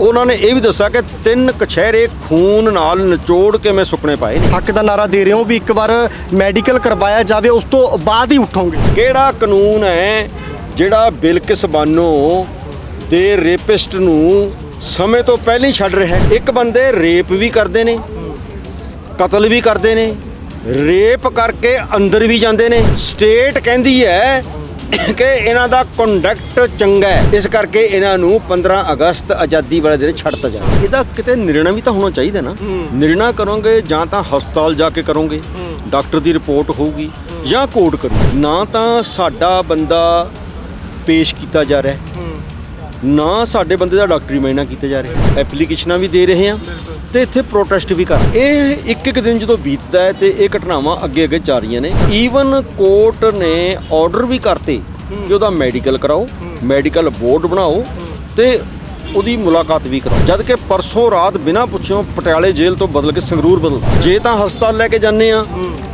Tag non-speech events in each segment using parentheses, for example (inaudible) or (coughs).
ਉਹਨਾਂ ਨੇ ਇਹ ਵੀ ਦੱਸਿਆ ਕਿ ਤਿੰਨ ਕਛਹਿਰੇ ਖੂਨ ਨਾਲ ਨਿਚੋੜ ਕੇ ਮੈਂ ਸੁੱਕਣੇ ਪਾਏ ਨੇ। ਹੱਕ ਦਾ ਨਾਰਾ ਦੇ ਰਹੇ ਹੋ ਵੀ ਇੱਕ ਵਾਰ ਮੈਡੀਕਲ ਕਰਵਾਇਆ ਜਾਵੇ ਉਸ ਤੋਂ ਬਾਅਦ ਹੀ ਉਠੋਗੇ। ਕਿਹੜਾ ਕਾਨੂੰਨ ਹੈ ਜਿਹੜਾ ਬਿਲਕਿਸ ਬਾਨੋ ਦੇ ਰੇਪਿਸਟ ਨੂੰ ਸਮੇਂ ਤੋਂ ਪਹਿਲਾਂ ਹੀ ਛੱਡ ਰਿਹਾ ਹੈ? ਇੱਕ ਬੰਦੇ ਰੇਪ ਵੀ ਕਰਦੇ ਨੇ ਕਤਲ ਵੀ ਕਰਦੇ ਨੇ ਰੇਪ ਕਰਕੇ ਅੰਦਰ ਵੀ ਜਾਂਦੇ ਨੇ। ਸਟੇਟ ਕਹਿੰਦੀ ਹੈ ਕਿ ਇਹਨਾਂ ਦਾ ਕੰਡਕਟ ਚੰਗਾ ਹੈ। ਇਸ ਕਰਕੇ ਇਹਨਾਂ ਨੂੰ 15 ਅਗਸਤ ਆਜ਼ਾਦੀ ਵਾਲੇ ਦਿਨ ਛੱਡਤਾ ਜਾਵੇ। ਇਹਦਾ ਕਿਤੇ ਨਿਰਣਾ ਵੀ ਤਾਂ ਹੋਣਾ ਚਾਹੀਦਾ ਨਾ। ਨਿਰਣਾ ਕਰੋਗੇ ਜਾਂ ਤਾਂ ਹਸਪਤਾਲ ਜਾ ਕੇ ਕਰੋਗੇ। ਡਾਕਟਰ ਦੀ ਰਿਪੋਰਟ ਹੋਊਗੀ ਜਾਂ ਕੋਰਟ ਕਰੂ ਨਾ ਤਾਂ ਸਾਡਾ ਬੰਦਾ ਪੇਸ਼ ਕੀਤਾ ਜਾ ਰਿਹਾ ਹੈ। ਨਾ ਸਾਡੇ ਬੰਦੇ ਦਾ ਡਾਕਟਰੀ ਮਾਇਨਾ ਕੀਤਾ ਜਾ ਰਿਹਾ ਐਪਲੀਕੇਸ਼ਨਾਂ ਵੀ ਦੇ ਰਹੇ ਆ ਤੇ ਇੱਥੇ ਪ੍ਰੋਟੈਸਟ ਵੀ ਕਰ। ਇਹ ਇੱਕ ਇੱਕ ਦਿਨ ਜਦੋਂ ਬੀਤਦਾ ਹੈ ਤੇ ਇਹ ਘਟਨਾਵਾਂ ਅੱਗੇ ਅੱਗੇ ਜਾ ਰਹੀਆਂ ਨੇ। ਈਵਨ ਕੋਰਟ ਨੇ ਆਰਡਰ ਵੀ ਕਰਤੇ ਕਿ ਉਹਦਾ ਮੈਡੀਕਲ ਕਰਾਓ ਮੈਡੀਕਲ ਬੋਰਡ ਬਣਾਓ ਤੇ ਉਹਦੀ ਮੁਲਾਕਾਤ ਵੀ ਕਰਾਓ। ਜਦ ਕਿ ਪਰਸੋਂ ਰਾਤ ਬਿਨਾਂ ਪੁੱਛਿਓ ਪਟਿਆਲੇ ਜੇਲ੍ਹ ਤੋਂ ਬਦਲ ਕੇ ਸੰਗਰੂਰ ਬਦਲ। ਜੇ ਤਾਂ ਹਸਪਤਾਲ ਲੈ ਕੇ ਜਾਂਦੇ ਆ,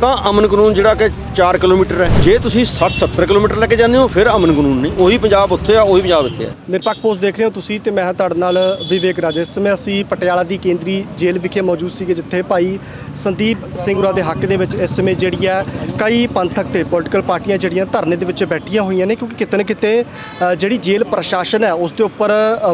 ਤਾਂ ਅਮਨ ਕਾਨੂੰਨ ਜਿਹੜਾ ਕਿ 4 ਕਿਲੋਮੀਟਰ ਹੈ। ਜੇ ਤੁਸੀਂ 60 70 ਕਿਲੋਮੀਟਰ ਲੈ ਕੇ ਜਾਂਦੇ ਹੋ, ਫਿਰ ਅਮਨ ਕਾਨੂੰਨ ਨਹੀਂ। ਉਹੀ ਪੰਜਾਬ ਉੱਥੇ ਆ, ਉਹੀ ਪੰਜਾਬ ਇੱਥੇ ਆ। ਨਿਰਪੱਖ ਪੋਸਟ ਦੇਖ ਰਹੇ ਹੋ ਤੁਸੀਂ ਤੇ ਮੈਂ ਤੁਹਾਡੇ ਨਾਲ ਵਿਵੇਕ ਰਾਜ ਇਸ ਸਮੇਂ ਅਸੀਂ ਪਟਿਆਲਾ ਦੀ ਕੇਂਦਰੀ ਜੇਲ੍ਹ ਵਿਖੇ ਮੌਜੂਦ ਸੀਗੇ, ਜਿੱਥੇ ਭਾਈ ਸੰਦੀਪ ਸਿੰਘ ਉਰਾ ਦੇ ਹੱਕ ਦੇ ਵਿੱਚ ਇਸ ਸਮੇਂ ਜਿਹੜੀ ਹੈ ਕਈ ਪੰਥਕ ਤੇ ਪੋਲੀਟੀਕਲ ਪਾਰਟੀਆਂ ਜਿਹੜੀਆਂ ਧਰਨੇ ਦੇ ਵਿੱਚ ਬੈਠੀਆਂ ਹੋਈਆਂ ਨੇ, ਕਿਉਂਕਿ ਕਿਤੇ ਨਾ ਕਿਤੇ ਜਿਹੜੀ ਜੇਲ੍ਹ ਪ੍ਰਸ਼ਾਸਨ ਹੈ, ਉਸ ਦੇ ਉੱਪਰ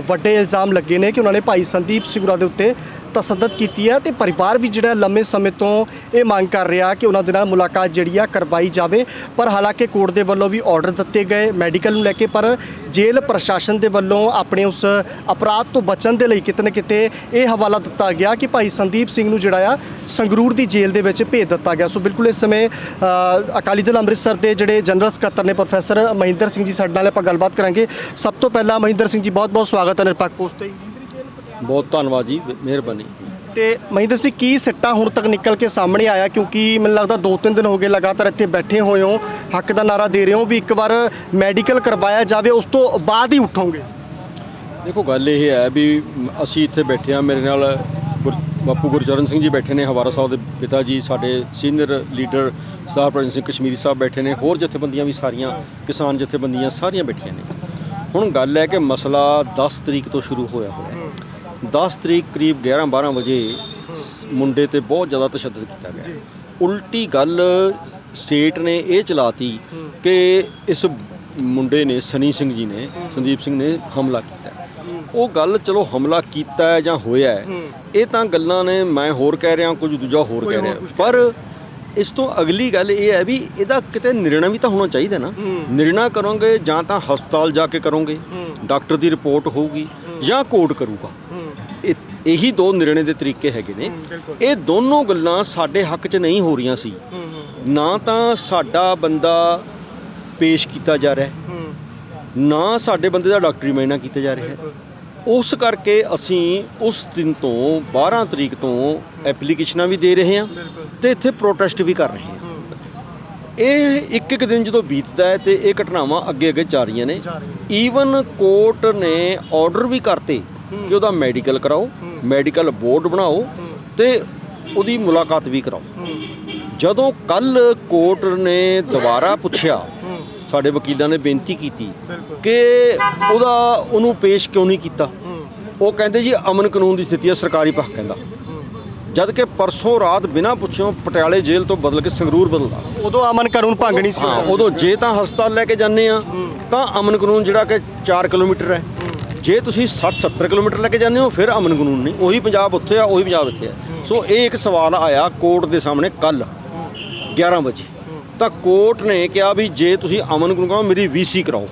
ਵੱਡੇ ਇਲਜ਼ਾਮ ਲੱਗੇ ਨੇ ਕਿ ਉਹਨਾਂ ਨੇ ਭਾਈ ਸੰਦੀਪ ਸਿੰਘ ਦੇ ਉੱਤੇ ਤਸੱਦਦ ਕੀਤੀ ਹੈ ਤੇ ਪਰਿਵਾਰ ਵੀ ਜਿਹੜਾ ਲੰਮੇ ਸਮੇਂ ਤੋਂ ਇਹ ਮੰਗ ਕਰ ਰਿਹਾ ਕਿ ਉਹਨਾਂ ਦੇ ਨਾਲ ਮੁਲਾਕਾਤ ਜਿਹੜੀ ਆ ਕਰਵਾਈ ਜਾਵੇ। ਪਰ ਹਾਲਾਂਕਿ ਕੋਰਟ ਦੇ ਵੱਲੋਂ ਵੀ ਆਰਡਰ ਦਿੱਤੇ ਗਏ ਮੈਡੀਕਲ ਨੂੰ ਲੈ ਕੇ, ਪਰ ਜੇਲ੍ਹ ਪ੍ਰਸ਼ਾਸਨ ਦੇ ਵੱਲੋਂ ਆਪਣੇ ਉਸ ਅਪਰਾਧ ਤੋਂ ਬਚਣ ਦੇ ਲਈ ਕਿਤੇ ਨਾ ਕਿਤੇ ਇਹ ਹਵਾਲਾ ਦਿੱਤਾ ਗਿਆ ਕਿ ਭਾਈ ਸੰਦੀਪ ਸਿੰਘ ਨੂੰ ਜਿਹੜਾ ਆ ਸੰਗਰੂਰ ਦੀ ਜੇਲ੍ਹ ਦੇ ਵਿੱਚ ਭੇਜ ਦਿੱਤਾ ਗਿਆ। ਸੋ ਬਿਲਕੁਲ ਇਸ ਸਮੇਂ ਅਕਾਲੀ ਦਲ ਅੰਮ੍ਰਿਤਸਰ ਦੇ ਜਿਹੜੇ ਜਨਰਲ ਸਕੱਤਰ ਨੇ ਪ੍ਰੋਫੈਸਰ ਮਹਿੰਦਰ ਸਿੰਘ ਜੀ ਸਾਡੇ ਨਾਲ ਆਪਾਂ ਗੱਲਬਾਤ ਕਰਾਂਗੇ। ਸਭ ਤੋਂ ਪਹਿਲਾਂ ਮਹਿੰਦਰ ਸਿੰਘ ਜੀ ਬਹੁਤ ਬਹੁਤ ਸਵਾਗਤ ਹੈ ਨਿਰਪੱਖ ਪੋਸਟ ਤੇ। ਬਹੁਤ ਧੰਨਵਾਦ ਜੀ ਮਿਹਰਬਾਨੀ। ਤੇ ਮਹਿੰਦਰ ਸਿੰਘ ਕੀ ਸਿੱਟਾ ਹੁਣ ਤੱਕ ਨਿਕਲ ਕੇ ਸਾਹਮਣੇ ਆਇਆ? ਕਿਉਂਕਿ ਮੈਨੂੰ ਲੱਗਦਾ 2-3 ਦਿਨ ਹੋ ਗਏ ਲਗਾਤਾਰ ਇੱਥੇ ਬੈਠੇ ਹੋਏ ਹੋ ਹੱਕ ਦਾ ਨਾਰਾ ਦੇ ਰਹੇ ਹੋ ਵੀ ਇੱਕ ਵਾਰ ਮੈਡੀਕਲ ਕਰਵਾਇਆ ਜਾਵੇ ਉਸ ਤੋਂ ਬਾਅਦ ਹੀ ਉਠੋਗੇ। ਦੇਖੋ ਗੱਲ ਇਹ ਹੈ ਵੀ ਅਸੀਂ ਇੱਥੇ ਬੈਠੇ ਆ ਮੇਰੇ ਨਾਲ ਬਾਪੂ ਗੁਰਚਰਨ ਸਿੰਘ ਜੀ ਬੈਠੇ ਨੇ ਹਵਾਰਾ ਸਾਹਿਬ ਦੇ ਪਿਤਾ ਜੀ ਸਾਡੇ ਸੀਨੀਅਰ ਲੀਡਰ ਸਾਹਿਬ ਸਿੰਘ ਕਸ਼ਮੀਰੀ ਸਾਹਿਬ ਬੈਠੇ ਨੇ ਹੋਰ ਜਥੇਬੰਦੀਆਂ ਵੀ ਸਾਰੀਆਂ ਕਿਸਾਨ ਜਥੇਬੰਦੀਆਂ ਸਾਰੀਆਂ ਬੈਠੀਆਂ ਨੇ। ਹੁਣ ਗੱਲ ਹੈ ਕਿ ਮਸਲਾ 10 ਤਰੀਕ ਤੋਂ ਸ਼ੁਰੂ ਹੋਇਆ ਹੋਇਆ ਹੈ। 10 ਤਰੀਕ ਕਰੀਬ 11 12 ਵਜੇ ਮੁੰਡੇ ਤੇ ਬਹੁਤ ਜ਼ਿਆਦਾ ਤਸ਼ੱਦਦ ਕੀਤਾ ਗਿਆ। ਉਲਟੀ ਗੱਲ ਸਟੇਟ ਨੇ ਇਹ ਚਲਾਤੀ ਕਿ ਇਸ ਮੁੰਡੇ ਨੇ ਸਨੀ ਸਿੰਘ ਜੀ ਨੇ ਸੰਦੀਪ ਸਿੰਘ ਨੇ ਹਮਲਾ ਕੀਤਾ। ਉਹ ਗੱਲ ਚਲੋ ਹਮਲਾ ਕੀਤਾ ਹੈ ਜਾਂ ਹੋਇਆ ਹੈ ਇਹ ਤਾਂ ਗੱਲਾਂ ਨੇ ਮੈਂ ਹੋਰ ਕਹਿ ਰਿਹਾ ਕੁਝ ਦੂਜਾ ਹੋਰ ਕਹਿ ਰਿਹਾ। ਪਰ ਇਸ ਤੋਂ ਅਗਲੀ ਗੱਲ ਇਹ ਹੈ ਵੀ ਇਹਦਾ ਕਿਤੇ ਨਿਰਣਾ ਵੀ ਤਾਂ ਹੋਣਾ ਚਾਹੀਦਾ ਨਾ। ਨਿਰਣਾ ਕਰੋਗੇ ਜਾਂ ਤਾਂ ਹਸਪਤਾਲ ਜਾ ਕੇ ਕਰੋਗੇ ਡਾਕਟਰ ਦੀ ਰਿਪੋਰਟ ਹੋਊਗੀ ਜਾਂ ਕੋਰਟ ਕਰੂਗਾ। ਇਹ- ਇਹੀ ਦੋ ਨਿਰਣੇ ਦੇ ਤਰੀਕੇ ਹੈਗੇ ਨੇ। ਇਹ ਦੋਨੋਂ ਗੱਲਾਂ ਸਾਡੇ ਹੱਕ 'ਚ ਨਹੀਂ ਹੋ ਰਹੀਆਂ ਸੀ। ਨਾ ਤਾਂ ਸਾਡਾ ਬੰਦਾ ਪੇਸ਼ ਕੀਤਾ ਜਾ ਰਿਹਾ ਹੈ। ਨਾ ਸਾਡੇ ਬੰਦੇ ਦਾ ਡਾਕਟਰੀ ਮਾਇਨਾ ਕੀਤਾ ਜਾ ਰਿਹਾ ਹੈ। ਉਸ ਕਰਕੇ ਅਸੀਂ ਉਸ ਦਿਨ ਤੋਂ 12 ਤਰੀਕ ਤੋਂ ਐਪਲੀਕੇਸ਼ਨਾਂ ਵੀ ਦੇ ਰਹੇ ਹਾਂ ਤੇ ਇੱਥੇ ਪ੍ਰੋਟੈਸਟ ਵੀ ਕਰ ਰਹੇ ਹਾਂ। ਇਹ ਇੱਕ ਇੱਕ ਦਿਨ ਜਦੋਂ ਬੀਤਦਾ ਹੈ ਤੇ ਇਹ ਘਟਨਾਵਾਂ ਅੱਗੇ ਅੱਗੇ ਜਾ ਰਹੀਆਂ ਨੇ। ਈਵਨ ਕੋਰਟ ਨੇ। ਆਰਡਰ ਵੀ ਕਰਤੇ ਕਿ ਉਹਦਾ ਮੈਡੀਕਲ ਕਰਾਓ ਮੈਡੀਕਲ ਬੋਰਡ ਬਣਾਓ ਤੇ ਉਹਦੀ ਮੁਲਾਕਾਤ ਵੀ ਕਰਾਓ। ਜਦੋਂ ਕੱਲ ਕੋਰਟ ਨੇ ਦੁਬਾਰਾ ਪੁੱਛਿਆ ਸਾਡੇ ਵਕੀਲਾਂ ਨੇ ਬੇਨਤੀ ਕੀਤੀ ਕਿ ਉਹਦਾ ਉਹਨੂੰ ਪੇਸ਼ ਕਿਉਂ ਨਹੀਂ ਕੀਤਾ? ਉਹ ਕਹਿੰਦੇ ਜੀ ਅਮਨ ਕਾਨੂੰਨ ਦੀ ਸਥਿਤੀ ਹੈ ਸਰਕਾਰੀ ਪੱਖ ਕਹਿੰਦਾ। ਜਦ ਕਿ ਪਰਸੋਂ ਰਾਤ ਬਿਨਾਂ ਪੁੱਛਿਓ ਪਟਿਆਲੇ ਜੇਲ੍ਹ ਤੋਂ ਬਦਲ ਕੇ ਸੰਗਰੂਰ ਬਦਲਦਾ। ਉਦੋਂ ਅਮਨ ਕਾਨੂੰਨ ਭੰਗ ਨਹੀਂ ਸੀ। ਉਦੋਂ ਜੇ ਤਾਂ ਹਸਪਤਾਲ ਲੈ ਕੇ ਜਾਂਦੇ ਆ ਤਾਂ ਅਮਨ ਕਾਨੂੰਨ ਜਿਹੜਾ ਕਿ 4 ਕਿਲੋਮੀਟਰ ਹੈ। ਜੇ ਤੁਸੀਂ 60 70 ਕਿਲੋਮੀਟਰ ਲੈ ਕੇ ਜਾਂਦੇ ਹੋ, ਫਿਰ ਅਮਨ ਕਾਨੂੰਨ ਨਹੀਂ। ਉਹੀ ਪੰਜਾਬ ਉੱਥੇ ਆ, ਉਹੀ ਪੰਜਾਬ ਇੱਥੇ ਆ। ਸੋ ਇਹ ਇੱਕ ਸਵਾਲ ਆਇਆ ਕੋਰਟ ਦੇ ਸਾਹਮਣੇ ਕੱਲ 11 ਵਜੇ। ਤਾਂ ਕੋਰਟ ਨੇ ਕਿਹਾ ਵੀ ਜੇ ਤੁਸੀਂ ਅਮਨ ਕਾਨੂੰਨ ਕਹੋ, ਮੇਰੀ ਵੀਸੀ ਕਰਾਓ।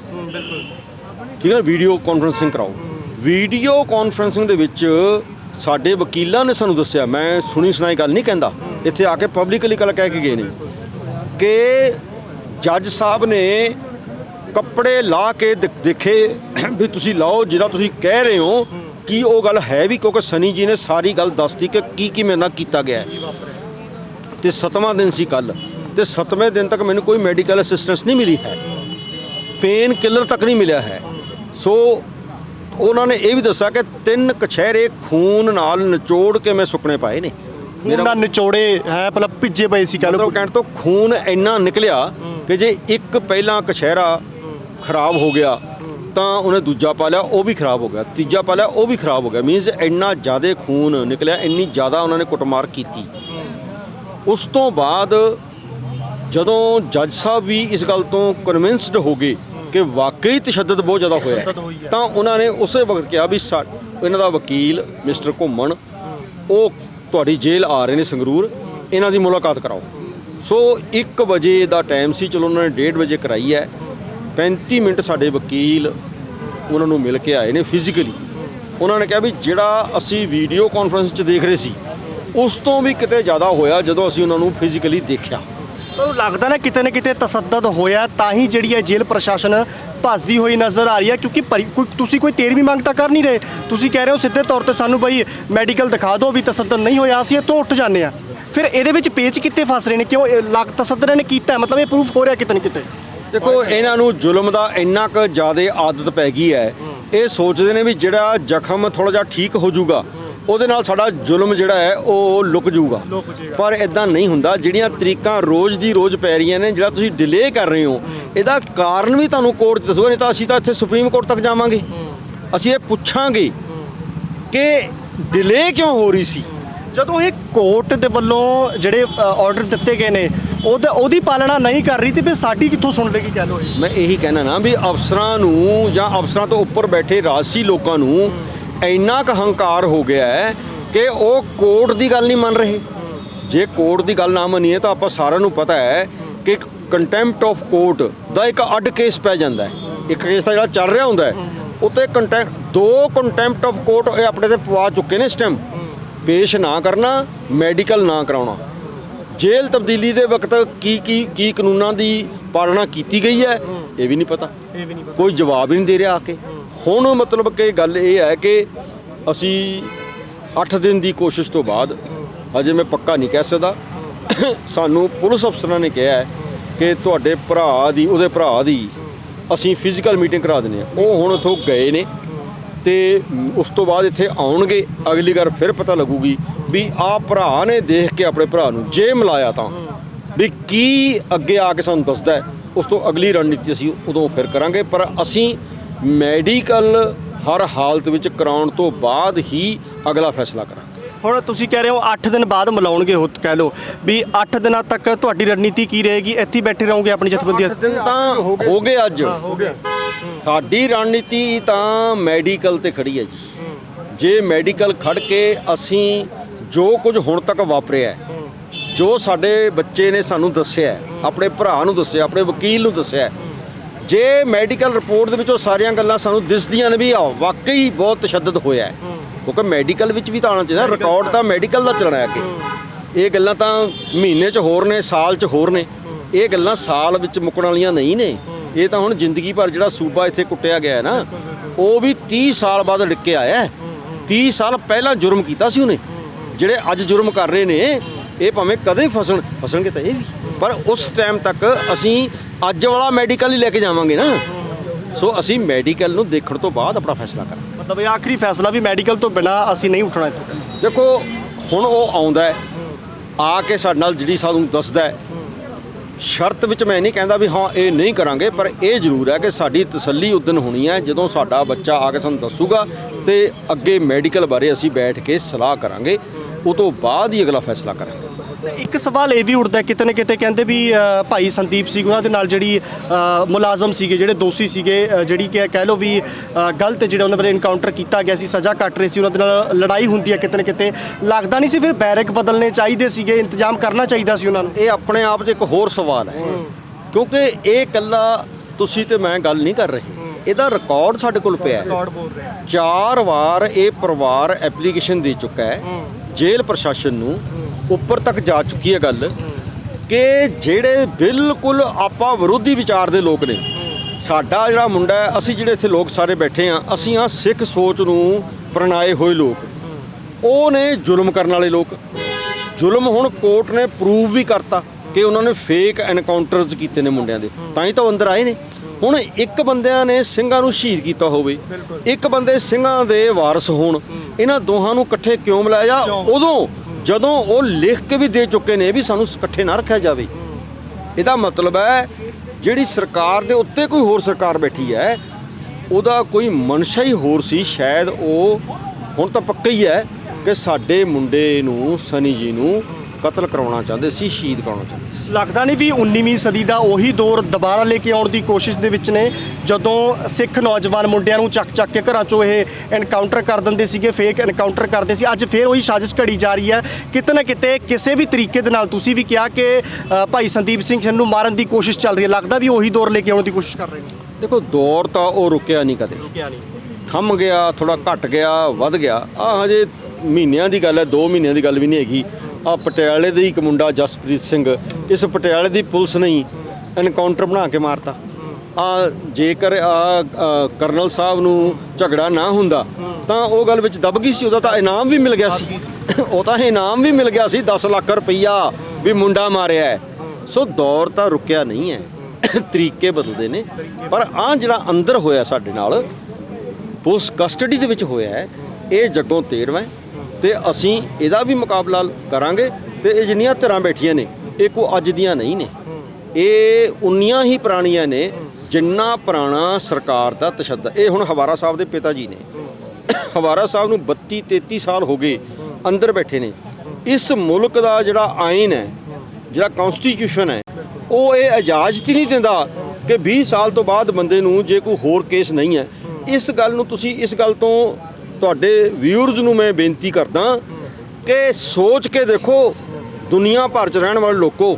ਠੀਕ ਹੈ ਨਾ? ਵੀਡੀਓ ਕਾਨਫਰੈਂਸਿੰਗ ਕਰਾਓ। ਵੀਡੀਓ ਕਾਨਫਰੈਂਸਿੰਗ ਦੇ ਵਿੱਚ ਸਾਡੇ ਵਕੀਲਾਂ ਨੇ ਸਾਨੂੰ ਦੱਸਿਆ, ਮੈਂ ਸੁਣੀ ਸੁਣਾਈ ਗੱਲ ਨਹੀਂ ਕਹਿੰਦਾ, ਇੱਥੇ ਆ ਕੇ ਪਬਲਿਕਲੀ ਗੱਲ ਕਹਿ ਕੇ ਗਏ ਨੇ, ਕਿ ਜੱਜ ਸਾਹਿਬ ਨੇ ਕੱਪੜੇ ਲਾ ਕੇ ਦੇਖੇ ਵੀ ਤੁਸੀਂ ਲਾਓ ਜਿਹੜਾ ਤੁਸੀਂ ਕਹਿ ਰਹੇ ਹੋ ਕੀ ਉਹ ਗੱਲ ਹੈ ਵੀ? ਕਿਉਂਕਿ ਸਨੀ ਜੀ ਨੇ ਸਾਰੀ ਗੱਲ ਦੱਸਤੀ ਕਿ ਕੀ ਕੀ ਮੇਰੇ ਨਾਲ ਕੀਤਾ ਗਿਆ ਤੇ ਸਤਵਾਂ ਦਿਨ ਸੀ ਕੱਲ ਤੇ ਸਤਵੇਂ ਦਿਨ ਤੱਕ ਮੈਨੂੰ ਕੋਈ ਮੈਡੀਕਲ ਅਸਿਸਟੈਂਸ ਨਹੀਂ ਮਿਲੀ ਹੈ। ਪੇਨ ਕਿਲਰ ਤੱਕ ਨਹੀਂ ਮਿਲਿਆ ਹੈ। ਸੋ ਉਹਨਾਂ ਨੇ ਇਹ ਵੀ ਦੱਸਿਆ ਕਿ ਤਿੰਨ ਕਛਹਿਰੇ ਖੂਨ ਨਾਲ ਨਿਚੋੜ ਕੇ ਮੈਂ ਸੁੱਕਣੇ ਪਾਏ ਨੇ। ਉਹਨਾਂ ਨਿਚੋੜੇ ਹੈ ਮਤਲਬ ਭਿੱਜੇ ਪਏ ਸੀ ਕਹ ਲਓ ਮਤਲਬ ਕਹਿਣ ਤੋਂ ਖੂਨ ਇੰਨਾ ਨਿਕਲਿਆ ਕਿ ਜੇ ਇੱਕ ਪਹਿਲਾਂ ਕਛਹਿਰਾ ਖਰਾਬ ਹੋ ਗਿਆ ਤਾਂ ਉਹਨੇ ਦੂਜਾ ਪਾ ਲਿਆ ਉਹ ਵੀ ਖਰਾਬ ਹੋ ਗਿਆ। ਤੀਜਾ ਪਾ ਲਿਆ ਉਹ ਵੀ ਖਰਾਬ ਹੋ ਗਿਆ। ਮੀਨਸ ਇੰਨਾ ਜ਼ਿਆਦਾ ਖੂਨ ਨਿਕਲਿਆ ਇੰਨੀ ਜ਼ਿਆਦਾ ਉਹਨਾਂ ਨੇ ਕੁੱਟਮਾਰ ਕੀਤੀ। ਉਸ ਤੋਂ ਬਾਅਦ ਜਦੋਂ ਜੱਜ ਸਾਹਿਬ ਵੀ ਇਸ ਗੱਲ ਤੋਂ ਕਨਵਿੰਸਡ ਹੋ ਗਏ ਕਿ ਵਾਕਈ ਤਸ਼ੱਦਦ ਬਹੁਤ ਜ਼ਿਆਦਾ ਹੋਇਆ। ਤਾਂ ਉਹਨਾਂ ਨੇ ਉਸੇ ਵਕਤ ਕਿਹਾ ਵੀ ਸਾ- ਇਹਨਾਂ ਦਾ ਵਕੀਲ ਮਿਸਟਰ ਘੁੰਮਣ ਉਹ ਤੁਹਾਡੀ ਜੇਲ੍ਹ ਆ ਰਹੇ ਨੇ ਸੰਗਰੂਰ ਇਹਨਾਂ ਦੀ ਮੁਲਾਕਾਤ ਕਰਾਓ। ਸੋ 1 ਵਜੇ ਦਾ ਟਾਈਮ ਸੀ ਚਲੋ ਉਹਨਾਂ ਨੇ 1:30 ਵਜੇ ਕਰਾਈ ਹੈ। 35 ਮਿੰਟ ਸਾਡੇ ਵਕੀਲ ਉਹਨਾਂ ਨੂੰ ਮਿਲ ਕੇ ਆਏ ਨੇ ਫਿਜ਼ੀਕਲੀ ਉਹਨਾਂ ਨੇ ਕਿਹਾ ਵੀ ਜਿਹੜਾ ਅਸੀਂ ਵੀਡੀਓ ਕਾਨਫਰੰਸ 'ਚ ਦੇਖ ਰਹੇ ਸੀ, ਉਸ ਤੋਂ ਵੀ ਕਿਤੇ ਜ਼ਿਆਦਾ ਹੋਇਆ ਜਦੋਂ ਅਸੀਂ ਉਹਨਾਂ ਨੂੰ ਫਿਜ਼ੀਕਲੀ ਦੇਖਿਆ। ਤੁਹਾਨੂੰ ਲੱਗਦਾ ਨਾ ਕਿਤੇ ਨਾ ਕਿਤੇ ਤਸੱਦਦ ਹੋਇਆ, ਤਾਂ ਹੀ ਜਿਹੜੀ ਹੈ ਜੇਲ੍ਹ ਪ੍ਰਸ਼ਾਸਨ ਭੱਜਦੀ ਹੋਈ ਨਜ਼ਰ ਆ ਰਹੀ ਹੈ, ਕਿਉਂਕਿ ਪਰੀ- ਕੋਈ- ਤੁਸੀਂ ਕੋਈ 13ਵੀਂ ਮੰਗ ਤਾਂ ਕਰ ਨਹੀਂ ਰਹੇ। ਤੁਸੀਂ ਕਹਿ ਰਹੇ ਹੋ ਸਿੱਧੇ ਤੌਰ ਤੇ ਸਾਨੂੰ ਬਈ ਮੈਡੀਕਲ ਦਿਖਾ ਦਿਓ ਵੀ ਤਸੱਦਦ ਨਹੀਂ ਹੋਇਆ, ਅਸੀਂ ਇੱਥੋਂ ਉੱਠ ਜਾਂਦੇ ਆ ਫਿਰ ਇਹਦੇ ਵਿੱਚ ਪੇਚ ਕਿੱਥੇ ਫਸ ਰਹੇ ਨੇ? ਕਿਉਂ ਇਹ ਲੱਗ ਤਸੱਦਦ ਨੇ ਕੀਤਾ? ਮਤਲਬ ਇਹ ਪ੍ਰੂਫ ਹੋ ਰਿਹਾ ਕਿਤੇ ਨਾ ਕਿਤੇ। ਦੇਖੋ ਇਹਨਾਂ ਨੂੰ ਜ਼ੁਲਮ ਦਾ ਇੰਨਾ ਕੁ ਜ਼ਿਆਦਾ ਆਦਤ ਪੈ ਗਈ ਹੈ। ਇਹ ਸੋਚਦੇ ਨੇ ਵੀ ਜਿਹੜਾ ਜ਼ਖਮ ਥੋੜਾ ਜਿਹਾ ਠੀਕ ਹੋ ਜਾਊਗਾ ਉਹਦੇ ਨਾਲ ਸਾਡਾ ਜ਼ੁਲਮ ਜਿਹੜਾ ਹੈ ਉਹ ਲੁਕ ਜਾਊਗਾ। ਪਰ ਇਦਾਂ ਨਹੀਂ ਹੁੰਦਾ ਜਿਹੜੀਆਂ ਤਰੀਕਾਂ ਰੋਜ਼ ਦੀ ਰੋਜ਼ ਪੈ ਰਹੀਆਂ ਨੇ ਜਿਹੜਾ ਤੁਸੀਂ ਡਿਲੇ ਕਰ ਰਹੇ ਹੋ ਇਹਦਾ ਕਾਰਨ ਵੀ ਤੁਹਾਨੂੰ ਕੋਰਟ ਦੱਸੂਗਾ ਨਹੀਂ ਤਾਂ ਅਸੀਂ ਤਾਂ ਇੱਥੇ ਸੁਪਰੀਮ ਕੋਰਟ ਤੱਕ ਜਾਵਾਂਗੇ। ਅਸੀਂ ਇਹ ਪੁੱਛਾਂਗੇ ਕਿ ਡਿਲੇ ਕਿਉਂ ਹੋ ਰਹੀ ਸੀ? ਜਦੋਂ ਇਹ ਕੋਰਟ ਦੇ ਵੱਲੋਂ ਜਿਹੜੇ ਆਰਡਰ ਦਿੱਤੇ ਗਏ ਨੇ, ਉਹਦਾ, ਉਹਦੀ ਪਾਲਣਾ ਨਹੀਂ ਕਰ ਰਹੀ ਤੇ ਫਿਰ ਸਾਡੀ ਕਿੱਥੋਂ ਸੁਣ ਲੇਗੀ ਕਹਿ ਲੋ ਇਹ ਮੈਂ ਇਹੀ ਕਹਿਣਾ ਨਾ ਵੀ ਅਫਸਰਾਂ ਨੂੰ ਜਾਂ ਅਫਸਰਾਂ ਤੋਂ ਉੱਪਰ ਬੈਠੇ ਰਾਜਸੀ ਲੋਕਾਂ ਨੂੰ ਇੰਨਾ ਕੁ ਹੰਕਾਰ ਹੋ ਗਿਆ ਹੈ ਕਿ ਉਹ ਕੋਰਟ ਦੀ ਗੱਲ ਨਹੀਂ ਮੰਨ ਰਹੇ। ਜੇ ਕੋਰਟ ਦੀ ਗੱਲ ਨਾ ਮੰਨੀਏ ਤਾਂ ਆਪਾਂ ਸਾਰਿਆਂ ਨੂੰ ਪਤਾ ਹੈ ਕਿ ਕੰਟੈਂਪਟ ਆਫ ਕੋਰਟ ਦਾ ਇੱਕ ਅੱਡ ਕੇਸ ਪੈ ਜਾਂਦਾ ਹੈ। ਇੱਕ ਕੇਸ ਦਾ ਜਿਹੜਾ ਚੱਲ ਰਿਹਾ ਹੁੰਦਾ ਹੈ, ਉੱਤੇ ਕੰਟੈਂਪਟ ਦੋ ਕੰਟੈਂਪਟ ਆਫ ਕੋਰਟ ਇਹ ਆਪਣੇ ਤੇ ਪਵਾ ਚੁੱਕੇ ਨੇ ਇਸ ਟਾਈਮ ਪੇਸ਼ ਨਾ ਕਰਨਾ ਮੈਡੀਕਲ ਨਾ ਕਰਾਉਣਾ। ਜੇਲ੍ਹ ਤਬਦੀਲੀ ਦੇ ਵਕਤ ਕੀ ਕੀ ਕੀ ਕਾਨੂੰਨਾਂ ਦੀ ਪਾਲਣਾ ਕੀਤੀ ਗਈ ਹੈ ਇਹ ਵੀ ਨਹੀਂ ਪਤਾ। ਕੋਈ ਜਵਾਬ ਹੀ ਨਹੀਂ ਦੇ ਰਿਹਾ ਆ ਕੇ। ਹੁਣ ਮਤਲਬ ਕਿ ਗੱਲ ਇਹ ਹੈ ਕਿ ਅਸੀਂ 8 ਦਿਨ ਦੀ ਕੋਸ਼ਿਸ਼ ਤੋਂ ਬਾਅਦ ਅਜੇ ਮੈਂ ਪੱਕਾ ਨਹੀਂ ਕਹਿ ਸਕਦਾ। ਸਾਨੂੰ ਪੁਲਿਸ ਅਫਸਰਾਂ ਨੇ ਕਿਹਾ ਹੈ ਕਿ ਤੁਹਾਡੇ ਭਰਾ ਦੀ ਉਹਦੇ ਭਰਾ ਦੀ ਅਸੀਂ ਫਿਜ਼ੀਕਲ ਮੀਟਿੰਗ ਕਰਾ ਦਿੰਦੇ ਹਾਂ। ਉਹ ਹੁਣ ਉੱਥੋਂ ਗਏ ਨੇ। ਤੇ ਉਸ ਤੋਂ ਬਾਅਦ ਇੱਥੇ ਆਉਣਗੇ ਅਗਲੀ ਵਾਰ ਫਿਰ ਪਤਾ ਲੱਗੂਗੀ ਵੀ ਆਹ ਭਰਾ ਨੇ ਦੇਖ ਕੇ ਆਪਣੇ ਭਰਾ ਨੂੰ ਜੇ ਮਿਲਾਇਆ ਤਾਂ। ਵੀ ਕੀ ਅੱਗੇ ਆ ਕੇ ਸਾਨੂੰ ਦੱਸਦਾ ਹੈ। ਉਸ ਤੋਂ ਅਗਲੀ ਰਣਨੀਤੀ ਅਸੀਂ ਉਦੋਂ ਫਿਰ ਕਰਾਂਗੇ ਪਰ ਅਸੀਂ ਮੈਡੀਕਲ ਹਰ ਹਾਲਤ ਵਿੱਚ ਕਰਾਉਣ ਤੋਂ ਬਾਅਦ ਹੀ ਅਗਲਾ ਫੈਸਲਾ ਕਰਾਂਗੇ। ਹੁਣ ਤੁਸੀਂ ਕਹਿ ਰਹੇ ਹੋ 8 ਦਿਨ ਬਾਅਦ ਮਿਲਾਉਣਗੇ ਹੋ ਕਹਿ ਲੋ ਵੀ 8 ਦਿਨਾਂ ਤੱਕ ਤੁਹਾਡੀ ਰਣਨੀਤੀ ਕੀ ਰਹੇਗੀ? ਇੱਥੇ ਬੈਠੇ ਰਹੋਗੇ ਆਪਣੀ ਜਥੇਬੰਦੀ ਦਿਨ ਤਾਂ ਹੋ ਗਏ। ਅੱਜ। ਹੋ ਗਿਆ ਸਾਡੀ ਰਣਨੀਤੀ ਤਾਂ ਮੈਡੀਕਲ ਤੇ ਖੜੀ ਹੈ ਜੀ। ਜੇ ਮੈਡੀਕਲ ਖੜ ਕੇ ਅਸੀਂ ਜੋ ਕੁਝ ਹੁਣ ਤੱਕ ਵਾਪਰਿਆ ਹੈ, ਜੋ ਸਾਡੇ ਬੱਚੇ ਨੇ ਸਾਨੂੰ ਦੱਸਿਆ ਆਪਣੇ ਭਰਾ ਨੂੰ ਦੱਸਿਆ ਆਪਣੇ ਵਕੀਲ ਨੂੰ ਦੱਸਿਆ ਜੇ ਮੈਡੀਕਲ ਰਿਪੋਰਟ ਦੇ ਵਿੱਚ ਉਹ ਸਾਰੀਆਂ ਗੱਲਾਂ ਸਾਨੂੰ ਦਿਸਦੀਆਂ ਨੇ ਵੀ ਆ ਵਾਕਈ ਬਹੁਤ ਤਸ਼ੱਦਦ ਹੋਇਆ ਹੈ। ਕਿਉਂਕਿ ਮੈਡੀਕਲ ਵਿੱਚ ਵੀ ਤਾਂ ਆਉਣਾ ਚਾਹੀਦਾ ਰਿਕਾਰਡ ਤਾਂ ਮੈਡੀਕਲ ਦਾ ਚੱਲਣਾ ਹੈ ਅੱਗੇ। ਇਹ ਗੱਲਾਂ ਤਾਂ ਮਹੀਨੇ 'ਚ ਹੋਰ ਨੇ ਸਾਲ 'ਚ ਹੋਰ ਨੇ। ਇਹ ਗੱਲਾਂ ਸਾਲ ਵਿੱਚ ਮੁੱਕਣ ਵਾਲੀਆਂ ਨਹੀਂ ਨੇ। ਇਹ ਤਾਂ ਹੁਣ ਜ਼ਿੰਦਗੀ ਭਰ ਜਿਹੜਾ ਸੂਬਾ ਇੱਥੇ ਕੁੱਟਿਆ ਗਿਆ ਹੈ ਨਾ ਉਹ ਵੀ 30 ਸਾਲ ਬਾਅਦ ਡਿੱਗ ਕੇ ਆਇਆ ਹੈ। 30 ਸਾਲ ਪਹਿਲਾਂ ਜੁਰਮ ਕੀਤਾ ਸੀ ਉਹਨੇ। ਜਿਹੜੇ ਅੱਜ ਜੁਰਮ ਕਰ ਰਹੇ ਨੇ ਇਹ ਭਾਵੇਂ ਕਦੇ ਫਸਣ ਫਸਣਗੇ ਤਾਂ ਇਹ ਵੀ। ਪਰ ਉਸ ਟਾਈਮ ਤੱਕ ਅਸੀਂ ਅੱਜ ਵਾਲਾ ਮੈਡੀਕਲ ਹੀ ਲੈ ਕੇ ਜਾਵਾਂਗੇ ਨਾ। ਸੋ ਅਸੀਂ ਮੈਡੀਕਲ ਨੂੰ ਦੇਖਣ ਤੋਂ ਬਾਅਦ ਆਪਣਾ ਫੈਸਲਾ ਕਰਾਂਗੇ। ਮਤਲਬ ਇਹ ਆਖਰੀ ਫੈਸਲਾ ਵੀ ਮੈਡੀਕਲ ਤੋਂ ਬਿਨਾ ਅਸੀਂ ਨਹੀਂ ਉੱਠਣਾ ਇੱਥੋਂ। ਦੇਖੋ ਹੁਣ ਉਹ ਆਉਂਦਾ ਹੈ ਆ ਕੇ ਸਾਡੇ ਨਾਲ ਜਿਹੜੀ ਸਾਨੂੰ ਦੱਸਦਾ ਹੈ ਸ਼ਰਤ ਵਿੱਚ ਮੈਂ ਨਹੀਂ ਕਹਿੰਦਾ ਵੀ ਹਾਂ, ਇਹ ਨਹੀਂ ਕਰਾਂਗੇ, ਪਰ ਇਹ ਜ਼ਰੂਰ ਹੈ ਕਿ ਸਾਡੀ ਤਸੱਲੀ ਉਦਨ ਹੋਣੀ ਹੈ, ਜਦੋਂ ਸਾਡਾ ਬੱਚਾ ਆ ਕੇ ਸਾਨੂੰ ਦੱਸੂਗਾ ਤੇ ਅੱਗੇ ਮੈਡੀਕਲ ਬਾਰੇ ਅਸੀਂ ਬੈਠ ਕੇ ਸਲਾਹ ਕਰਾਂਗੇ। ਉਹ ਤੋਂ ਬਾਅਦ ਹੀ ਅਗਲਾ ਫੈਸਲਾ ਕਰਾਂਗੇ। ਇੱਕ ਸਵਾਲ ਇਹ ਵੀ ਉੱਠਦਾ ਕਿਤੇ ਨਾ ਕਿਤੇ ਕਹਿੰਦੇ ਵੀ ਭਾਈ ਸੰਦੀਪ ਸਿੰਘ ਉਹਨਾਂ ਦੇ ਨਾਲ ਜਿਹੜੀ ਮੁਲਾਜ਼ਮ ਸੀਗੇ ਜਿਹੜੇ ਦੋਸ਼ੀ ਸੀਗੇ ਜਿਹੜੀ ਕਿ ਕਹਿ ਲਓ ਵੀ ਗਲਤ ਜਿਹੜਾ ਉਹਨਾਂ ਬਾਰੇ ਇਨਕਾਊਂਟਰ ਕੀਤਾ ਗਿਆ ਸੀ ਸਜ਼ਾ ਕੱਟ ਰਹੇ ਸੀ ਉਹਨਾਂ ਦੇ ਨਾਲ ਲੜਾਈ ਹੁੰਦੀ ਹੈ ਕਿਤੇ ਨਾ ਕਿਤੇ। ਲੱਗਦਾ ਨਹੀਂ ਸੀ ਫਿਰ ਬੈਰਕ ਬਦਲਨੇ ਚਾਹੀਦੇ ਸੀਗੇ ਇੰਤਜ਼ਾਮ ਕਰਨਾ ਚਾਹੀਦਾ ਸੀ ਉਹਨਾਂ ਨੂੰ? ਇਹ ਆਪਣੇ ਆਪ 'ਚ ਇੱਕ ਹੋਰ ਸਵਾਲ ਹੈ। ਕਿਉਂਕਿ ਇਹ ਕੱਲਾ ਤੁਸੀਂ ਤੇ ਮੈਂ ਗੱਲ ਨਹੀਂ ਕਰ ਰਹੇ। ਇਹਦਾ ਰਿਕਾਰਡ ਸਾਡੇ ਕੋਲ ਪਿਆ ਹੈ। ਬੋਲ ਰਿਹਾ ਚਾਰ ਵਾਰ ਇਹ ਪਰਿਵਾਰ ਐਪਲੀਕੇਸ਼ਨ ਦੇ ਚੁੱਕਾ ਹੈ। ਜੇਲ੍ਹ ਪ੍ਰਸ਼ਾਸਨ ਨੂੰ ਉੱਪਰ ਤੱਕ ਜਾ ਚੁੱਕੀ ਹੈ ਗੱਲ ਕਿ ਜਿਹੜੇ ਬਿਲਕੁਲ ਆਪਾ ਵਿਰੋਧੀ ਵਿਚਾਰ ਦੇ ਲੋਕ ਨੇ ਸਾਡਾ ਜਿਹੜਾ ਮੁੰਡਾ ਹੈ ਅਸੀਂ ਜਿਹੜੇ ਇੱਥੇ ਲੋਕ ਸਾਰੇ ਬੈਠੇ ਆ ਅਸੀਂ ਆ ਸਿੱਖ ਸੋਚ ਨੂੰ ਪ੍ਰਣਾਏ ਹੋਏ ਲੋਕ। ਉਹ ਨੇ ਜ਼ੁਲਮ ਕਰਨ ਵਾਲੇ ਲੋਕ। ਜ਼ੁਲਮ ਹੁਣ ਕੋਰਟ ਨੇ ਪ੍ਰੂਵ ਵੀ ਕਰਤਾ ਕਿ ਉਹਨਾਂ ਨੇ ਫੇਕ ਐਨਕਾਊਂਟਰਸ ਕੀਤੇ ਨੇ ਮੁੰਡਿਆਂ ਦੇ। ਤਾਂ ਹੀ ਤਾਂ ਅੰਦਰ ਆਏ ਨੇ। ਹੁਣ ਇੱਕ ਬੰਦਿਆਂ ਨੇ ਸਿੰਘਾਂ ਨੂੰ ਸ਼ਹੀਦ ਕੀਤਾ ਹੋਵੇ ਇੱਕ ਬੰਦੇ ਸਿੰਘਾਂ ਦੇ ਵਾਰਸ ਹੋਣ ਇਹਨਾਂ ਦੋਹਾਂ ਨੂੰ ਇਕੱਠੇ ਕਿਉਂ ਮਿਲਾਇਆ ਉਦੋਂ ਜਦੋਂ ਉਹ ਲਿਖ ਕੇ ਵੀ ਦੇ ਚੁੱਕੇ ਨੇ ਵੀ ਸਾਨੂੰ ਇਕੱਠੇ ਨਾ ਰੱਖਿਆ ਜਾਵੇ। ਇਹਦਾ ਮਤਲਬ ਹੈ, ਜਿਹੜੀ ਸਰਕਾਰ ਦੇ ਉੱਤੇ ਕੋਈ ਹੋਰ ਸਰਕਾਰ ਬੈਠੀ ਹੈ, ਉਹਦਾ ਕੋਈ ਮਨਸ਼ਾ ਹੀ ਹੋਰ ਸੀ, ਸ਼ਾਇਦ ਉਹ ਹੁਣ ਤਾਂ ਪੱਕਾ ਹੀ ਹੈ ਕਿ ਸਾਡੇ ਮੁੰਡੇ ਨੂੰ, ਸਨੀ ਜੀ ਨੂੰ ਕਤਲ ਕਰਾਉਣਾ ਚਾਹੁੰਦੇ ਸੀ ਸ਼ਹੀਦ ਕਰਾਉਣਾ ਚਾਹੁੰਦੇ ਸੀ। ਲੱਗਦਾ ਨਹੀਂ ਵੀ 19ਵੀਂ ਸਦੀ ਦਾ ਉਹੀ ਦੌਰ ਦੁਬਾਰਾ ਲੈ ਕੇ ਆਉਣ ਦੀ ਕੋਸ਼ਿਸ਼ ਦੇ ਵਿੱਚ ਨੇ ਜਦੋਂ ਸਿੱਖ ਨੌਜਵਾਨ ਮੁੰਡਿਆਂ ਨੂੰ ਚੱਕ ਚੱਕ ਕੇ ਘਰਾਂ ਚੋਂ ਇਹ ਐਨਕਾਊਂਟਰ ਕਰ ਦਿੰਦੇ ਸੀਗੇ ਫੇਕ ਐਨਕਾਊਂਟਰ ਕਰਦੇ ਸੀ। ਅੱਜ ਫੇਰ ਉਹੀ ਸਾਜ਼ਿਸ਼ ਘੜੀ ਜਾ ਰਹੀ ਹੈ। ਕਿਤੇ ਨਾ ਕਿਤੇ ਕਿਸੇ ਵੀ ਤਰੀਕੇ ਦੇ ਨਾਲ ਤੁਸੀਂ ਵੀ ਕਿਹਾ ਕਿ ਭਾਈ ਸੰਦੀਪ ਸਿੰਘ ਨੂੰ ਮਾਰਨ ਦੀ ਕੋਸ਼ਿਸ਼ ਚੱਲ ਰਹੀ ਹੈ। ਲੱਗਦਾ ਵੀ ਉਹੀ ਦੌਰ ਲੈ ਕੇ ਆਉਣ ਦੀ ਕੋਸ਼ਿਸ਼ ਕਰ ਰਹੇ ਨੇ। ਦੇਖੋ ਦੌਰ ਤਾਂ ਉਹ ਰੁਕਿਆ ਨਹੀਂ ਕਦੇ। ਰੁਕਿਆ ਨਹੀਂ। ਥੰਮ ਗਿਆ ਥੋੜਾ ਘਟ ਗਿਆ ਵੱਧ ਗਿਆ। ਆ ਹਜੇ ਮਹੀਨਿਆਂ ਦੀ ਗੱਲ ਹੈ 2 ਮਹੀਨਿਆਂ ਦੀ ਗੱਲ ਵੀ ਨਹੀਂ ਹੈਗੀ। ਆ ਪਟਿਆਲੇ ਦੇ ਇੱਕ ਮੁੰਡਾ ਜਸਪ੍ਰੀਤ ਸਿੰਘ, ਇਸ ਪਟਿਆਲੇ ਦੀ ਪੁਲਿਸ ਨੇ ਹੀ ਐਨਕਾਊਂਟਰ ਬਣਾ ਕੇ ਮਾਰਤਾ। ਆ ਜੇਕਰ ਆ ਕਰਨਲ ਸਾਹਿਬ ਨੂੰ ਝਗੜਾ ਨਾ ਹੁੰਦਾ, ਤਾਂ ਉਹ ਗੱਲ ਵਿੱਚ ਦਬ ਗਈ ਸੀ, ਉਹਦਾ ਤਾਂ ਇਨਾਮ ਵੀ ਮਿਲ ਗਿਆ ਸੀ। (coughs) ਉਹ ਤਾਂ ਇਨਾਮ ਵੀ ਮਿਲ ਗਿਆ ਸੀ 10 ਲੱਖ ਰੁਪਈਆ ਵੀ ਮੁੰਡਾ ਮਾਰਿਆ ਸੋ ਦੌਰ ਤਾਂ ਰੁਕਿਆ ਨਹੀਂ ਹੈ, (coughs) ਤਰੀਕੇ ਬਦਲਦੇ ਨੇ, ਪਰ ਆ ਜਿਹੜਾ ਅੰਦਰ ਹੋਇਆ ਸਾਡੇ ਨਾਲ, ਪੁਲਿਸ ਕਸਟਡੀ ਦੇ ਵਿੱਚ ਹੋਇਆ ਇਹ ਜੱਗੋਂ 13ਵਾਂ ਤੇ ਅਸੀਂ ਇਹਦਾ ਵੀ ਮੁਕਾਬਲਾ ਕਰਾਂਗੇ ਤੇ ਇਹ ਜਿੰਨੀਆਂ ਧਿਰਾਂ ਬੈਠੀਆਂ ਨੇ, ਇਹ ਕੋ ਅੱਜ ਦੀਆਂ ਨਹੀਂ ਨੇ। ਇਹ ਉਨੀਆਂ ਹੀ ਪੁਰਾਣੀਆਂ ਨੇ ਜਿੰਨਾ ਪੁਰਾਣਾ ਸਰਕਾਰ ਦਾ ਤਸ਼ੱਦਦ। ਇਹ ਹੁਣ ਹਵਾਰਾ ਸਾਹਿਬ ਦੇ ਪਿਤਾ ਜੀ ਨੇ। ਹਵਾਰਾ ਸਾਹਿਬ ਨੂੰ 32 33 ਸਾਲ ਹੋ ਗਏ ਅੰਦਰ ਬੈਠੇ ਨੇ। ਇਸ ਮੁਲਕ ਦਾ ਜਿਹੜਾ ਆਇਨ ਹੈ, ਜਿਹੜਾ ਕਨਸਟੀਟਿਊਸ਼ਨ ਹੈ, ਉਹ ਇਹ ਇਜਾਜ਼ਤ ਹੀ ਨਹੀਂ ਦਿੰਦਾ ਕਿ 20 ਸਾਲ ਤੋਂ ਬਾਅਦ ਬੰਦੇ ਨੂੰ ਜੇ ਕੋਈ ਹੋਰ ਕੇਸ ਨਹੀਂ ਹੈ। ਇਸ ਗੱਲ ਨੂੰ ਤੁਸੀਂ, ਇਸ ਗੱਲ ਤੋਂ ਤੁਹਾਡੇ ਵਿਊਅਰਸ ਨੂੰ ਮੈਂ ਬੇਨਤੀ ਕਰਦਾ ਕਿ ਸੋਚ ਕੇ ਦੇਖੋ ਦੁਨੀਆ ਭਰ 'ਚ ਰਹਿਣ ਵਾਲੇ ਲੋਕੋ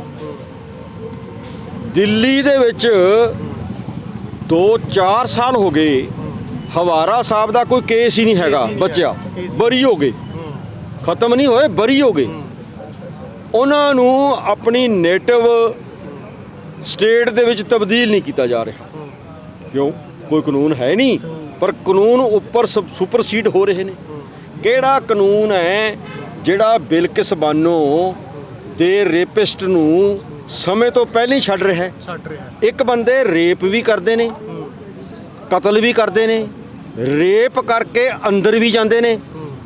ਦਿੱਲੀ ਦੇ ਵਿੱਚ 2-4 ਸਾਲ ਹੋ ਗਏ ਹਵਾਰਾ ਸਾਹਿਬ ਦਾ ਕੋਈ ਕੇਸ ਹੀ ਨਹੀਂ ਹੈਗਾ ਬੱਚਿਆ। ਬਰੀ ਹੋ ਗਏ। ਖਤਮ ਨਹੀਂ ਹੋਏ ਬਰੀ ਹੋ ਗਏ। ਉਹਨਾਂ ਨੂੰ ਆਪਣੀ ਨੇਟਿਵ ਸਟੇਟ ਦੇ ਵਿੱਚ ਤਬਦੀਲ ਨਹੀਂ ਕੀਤਾ ਜਾ ਰਿਹਾ। ਕਿਉਂ? ਕੋਈ ਕਾਨੂੰਨ ਹੈ ਨਹੀਂ। ਪਰ ਕਾਨੂੰਨ ਉੱਪਰ ਸੁਪਰਸੀਡ ਹੋ ਰਹੇ ਨੇ। ਕਿਹੜਾ ਕਾਨੂੰਨ ਹੈ ਜਿਹੜਾ ਬਿਲਕਿਸ ਬਾਨੋ ਦੇ ਰੇਪਿਸਟ ਨੂੰ ਸਮੇਂ ਤੋਂ ਪਹਿਲਾਂ ਹੀ ਛੱਡ ਰਿਹਾ ਹੈ? ਛੱਡ ਰਿਹਾ ਇੱਕ ਬੰਦੇ ਰੇਪ ਵੀ ਕਰਦੇ ਨੇ ਕਤਲ ਵੀ ਕਰਦੇ ਨੇ ਰੇਪ ਕਰਕੇ ਅੰਦਰ ਵੀ ਜਾਂਦੇ ਨੇ।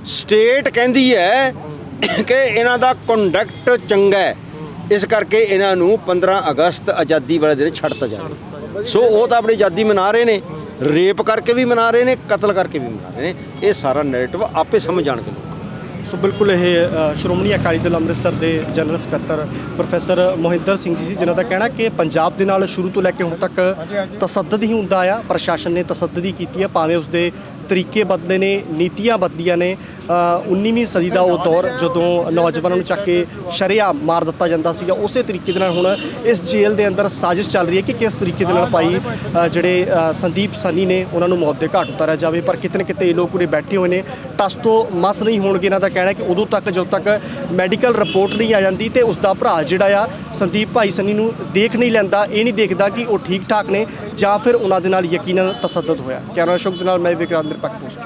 ਸਟੇਟ ਕਹਿੰਦੀ ਹੈ ਕਿ ਇਹਨਾਂ ਦਾ ਕੰਡਕਟ ਚੰਗਾ ਹੈ। ਇਸ ਕਰਕੇ ਇਹਨਾਂ ਨੂੰ 15 ਅਗਸਤ ਆਜ਼ਾਦੀ ਵਾਲੇ ਦਿਨ ਛੱਡਤਾ ਜਾਵੇ। ਸੋ ਉਹ ਤਾਂ ਆਪਣੀ ਆਜ਼ਾਦੀ ਮਨਾ ਰਹੇ ਨੇ। ਰੇਪ ਕਰਕੇ ਵੀ ਮਨਾ ਰਹੇ ਨੇ, ਕਤਲ ਕਰਕੇ ਵੀ ਮਨਾ ਰਹੇ ਨੇ। ਇਹ ਸਾਰਾ ਨੈਰੇਟਿਵ ਆਪੇ ਸਮਝ ਜਾਣਗੇ ਲੋਕ। ਸੋ ਬਿਲਕੁਲ ਇਹ ਸ਼੍ਰੋਮਣੀ ਅਕਾਲੀ ਦਲ ਅੰਮ੍ਰਿਤਸਰ ਦੇ ਜਨਰਲ ਸਕੱਤਰ ਪ੍ਰੋਫੈਸਰ ਮੋਹਿੰਦਰ ਸਿੰਘ ਜੀ ਸੀ, ਜਿਨ੍ਹਾਂ ਦਾ ਕਹਿਣਾ ਕਿ ਪੰਜਾਬ ਦੇ ਨਾਲ ਸ਼ੁਰੂ ਤੋਂ ਲੈ ਕੇ ਹੁਣ ਤੱਕ ਤਸੱਦਦ ਹੀ ਹੁੰਦਾ ਆ ਪ੍ਰਸ਼ਾਸਨ ਨੇ ਤਸੱਦਦ ਹੀ ਕੀਤੀ ਹੈ ਭਾਵੇਂ ਉਸ ਦੇ ਤਰੀਕੇ ਬਦਲੇ ਨੇ ਨੀਤੀਆਂ ਬਦਲੀਆਂ ਨੇ ਅ, 19ਵੀਂ ਸਦੀ ਦਾ ਉਹ ਦੌਰ ਜਦੋਂ ਨੌਜਵਾਨਾਂ ਨੂੰ ਚੱਕ ਕੇ ਸ਼ਰਿਆ ਮਾਰ ਦਿੱਤਾ ਜਾਂਦਾ ਸੀਗਾ ਉਸੇ ਤਰੀਕੇ ਦੇ ਨਾਲ ਹੁਣ ਇਸ ਜੇਲ੍ਹ ਦੇ ਅੰਦਰ ਸਾਜ਼ਿਸ਼ ਚੱਲ ਰਹੀ ਹੈ ਕਿ ਕਿਸ ਤਰੀਕੇ ਦੇ ਨਾਲ ਭਾਈ ਜਿਹੜੇ ਸੰਦੀਪ ਸਨੀ ਨੇ ਉਹਨਾਂ ਨੂੰ ਮੌਤ ਦੇ ਘਾਟ ਉਤਾਰਿਆ ਜਾਵੇ। ਪਰ ਕਿਤੇ ਨਾ ਕਿਤੇ ਇਹ ਲੋਕ ਉਰੇ ਬੈਠੇ ਹੋਏ ਨੇ ਟਸ ਤੋਂ ਮਸ ਨਹੀਂ ਹੋਣਗੇ ਇਹਨਾਂ ਦਾ ਕਹਿਣਾ ਕਿ ਉਦੋਂ ਤੱਕ ਜਦੋਂ ਤੱਕ ਮੈਡੀਕਲ ਰਿਪੋਰਟ ਨਹੀਂ ਆ ਜਾਂਦੀ ਤੇ ਉਸ ਦਾ ਭਰਾ ਜਿਹੜਾ ਆ ਸੰਦੀਪ ਭਾਈ ਸਨੀ ਨੂੰ ਦੇਖ ਨਹੀਂ ਲੈਂਦਾ ਇਹ ਨਹੀਂ ਦੇਖਦਾ ਕਿ ਉਹ ਠੀਕ ਠਾਕ ਨੇ ਜਾਂ ਫਿਰ ਉਹਨਾਂ ਦੇ ਨਾਲ ਯਕੀਨਨ ਤਸੱਦਦ ਹੋਇਆ। ਕੈਮਰਾ ਸ਼ੁਕ ਦੇ ਨਾਲ ਮੈਂ ਵਿਕਰਾਂਤ ਨਿਰਪੱਖ ਪੋਸਟ